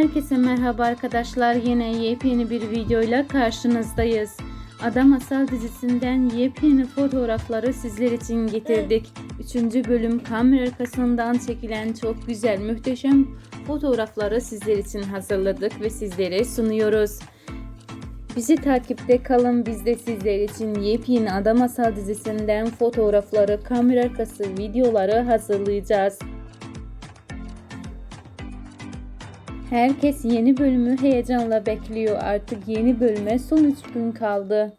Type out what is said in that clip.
Herkese merhaba arkadaşlar. Yine yepyeni bir videoyla karşınızdayız. Ada Masal dizisinden yepyeni fotoğrafları sizler için getirdik. Üçüncü bölüm kamera arkasından çekilen çok güzel, muhteşem fotoğrafları sizler için hazırladık ve sizlere sunuyoruz. Bizi takipte kalın. Biz de sizler için yepyeni Ada Masal dizisinden fotoğrafları, kamera arkası videoları hazırlayacağız. Herkes yeni bölümü heyecanla bekliyor. Artık yeni bölüme son 3 gün kaldı.